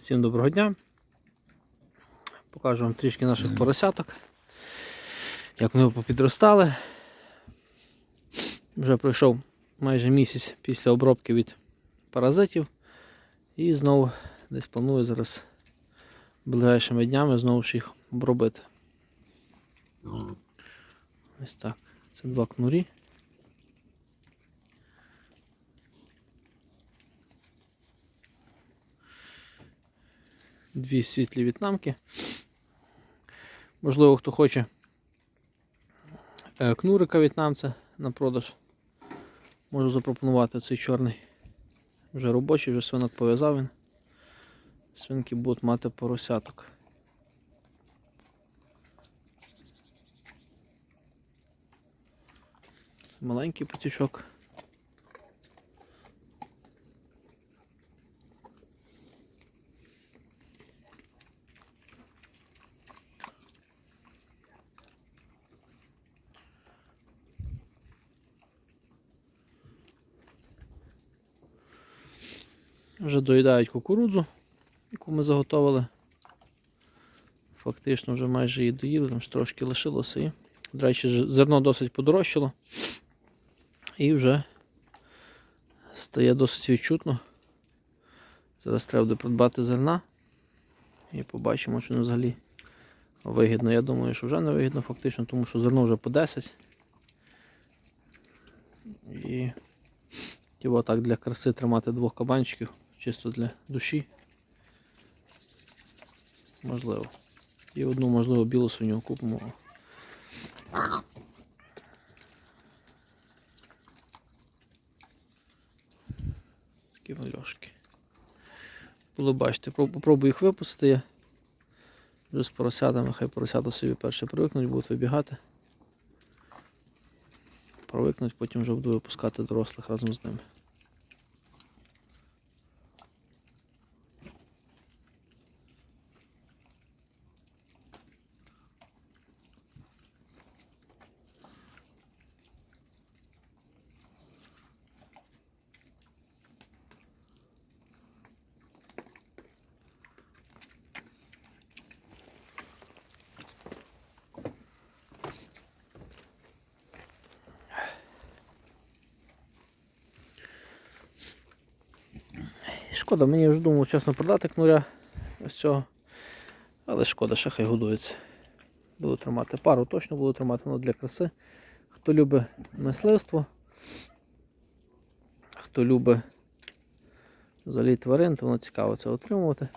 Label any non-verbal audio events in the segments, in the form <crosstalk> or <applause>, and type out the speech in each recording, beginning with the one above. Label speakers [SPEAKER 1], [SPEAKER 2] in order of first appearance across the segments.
[SPEAKER 1] Всім доброго дня. Покажу вам трішки наших поросяток. Як вони попідростали. Вже пройшов майже місяць після обробки від паразитів. І знову десь планую зараз ближайшими днями знову ж їх обробити. Ось так. Це два кнурі. Дві світлі в'єтнамки. Можливо, хто хоче е, кнурика в'єтнамця на продаж. Можу запропонувати цей чорний. Вже робочий, вже свинок пов'язав він. Свинки будуть мати поросяток. Маленький потічок. Вже доїдають кукурудзу, яку ми заготовили. Фактично вже майже її доїли, там ж трошки лишилося до речі, зерно досить подорожчало. І вже стає досить відчутно. Зараз треба буде придбати зерна. І побачимо, чи не взагалі вигідно. Я думаю, що вже не вигідно фактично, тому що зерно вже по 10. І Тіво так для краси тримати двох кабанчиків, чисто для душі. Можливо. І одну, можливо, білу свиню купимо. Такі мальошки. Було бачите, проб- попробую їх випустити. Вже з поросятами, хай поросята собі перше привикнуть, будуть вибігати. Провикнуть, потім вже буду випускати дорослих разом з ними. Шкода, мені вже думав чесно продати кнуря ось цього. Але шкода, ще хай годується. Буду тримати пару, точно буду тримати ну, для краси. Хто любить мисливство, хто любить взагалі тварин, то воно цікаво це отримувати.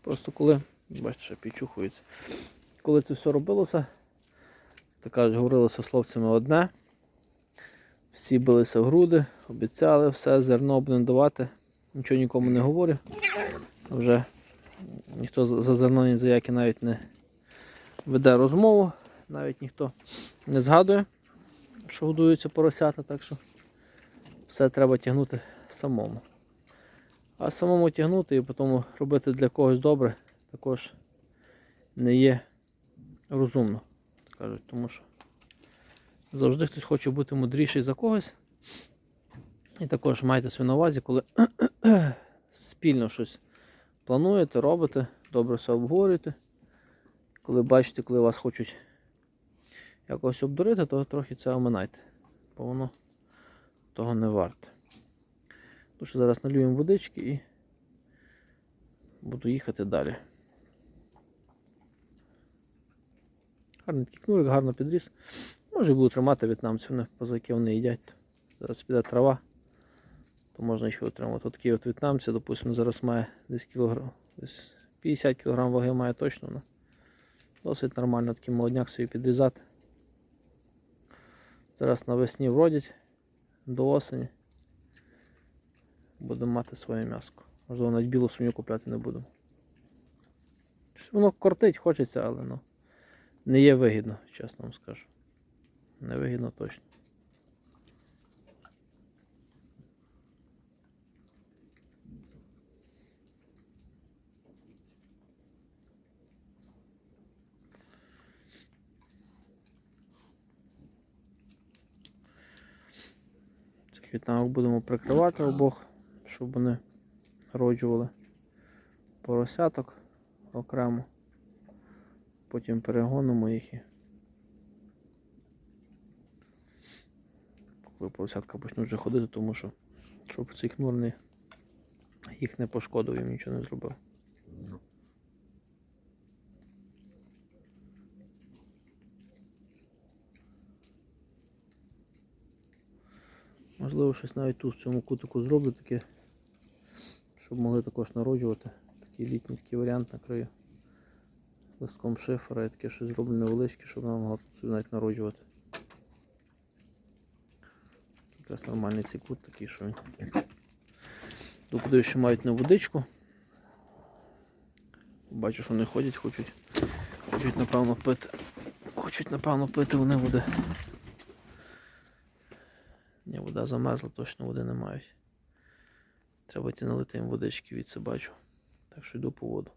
[SPEAKER 1] Просто коли, бачите, підчухується. Коли це все робилося, то кажуть, говорилося з хлопцями одне. Всі билися в груди, обіцяли все, зерно будемо давати. Нічого нікому не говорю. Вже ніхто за зерно ні за яке навіть не веде розмову, навіть ніхто не згадує, що годуються поросята, так що все треба тягнути самому. А самому тягнути і потім робити для когось добре також не є розумно, кажуть, тому що Завжди хтось хоче бути мудріший за когось. І також майте це на увазі, коли <clears throat> спільно щось плануєте, робите, добре все обговорюєте. Коли бачите, коли вас хочуть якось обдурити, то трохи це оминайте, бо воно того не варте. Тому що зараз налюємо водички і буду їхати далі. Гарний такий кнурик, гарно підріс. Може буду тримати в'єтнамців, позаки вони їдять. Зараз піде трава, то можна їх отримати. От такі от в'єтнамці, допустимо, зараз має десь кілограм, десь 50 кг ваги має точно. Ну, досить нормально такий молодняк собі підрізати. Зараз навесні вродять до осені. Будемо мати своє м'яско. Можливо, навіть білу свиню купляти не будемо. Воно кортить, хочеться, але ну, не є вигідно, чесно вам скажу. Невигідно точно. Цих будемо прикривати обох, щоб вони роджували поросяток окремо. Потім перегонимо їх і коли поросятка почнуть вже ходити, тому що щоб цей кнур не, їх не пошкодив, їм нічого не зробив. Можливо, щось навіть тут в цьому кутику зроблю таке, щоб могли також народжувати. Такий літній такий варіант накрию листком шифера і таке щось зроблю невеличке, щоб вона могла тут собі навіть народжувати. Якраз нормальний цей кут такий, що він. Доподаю, що мають на водичку. Бачу, що вони ходять, хочуть. Хочуть, напевно, пити. Хочуть, напевно, пити вони води. Ні, вода замерзла, точно води не мають. Треба ті налити їм водички від бачу. Так що йду по воду.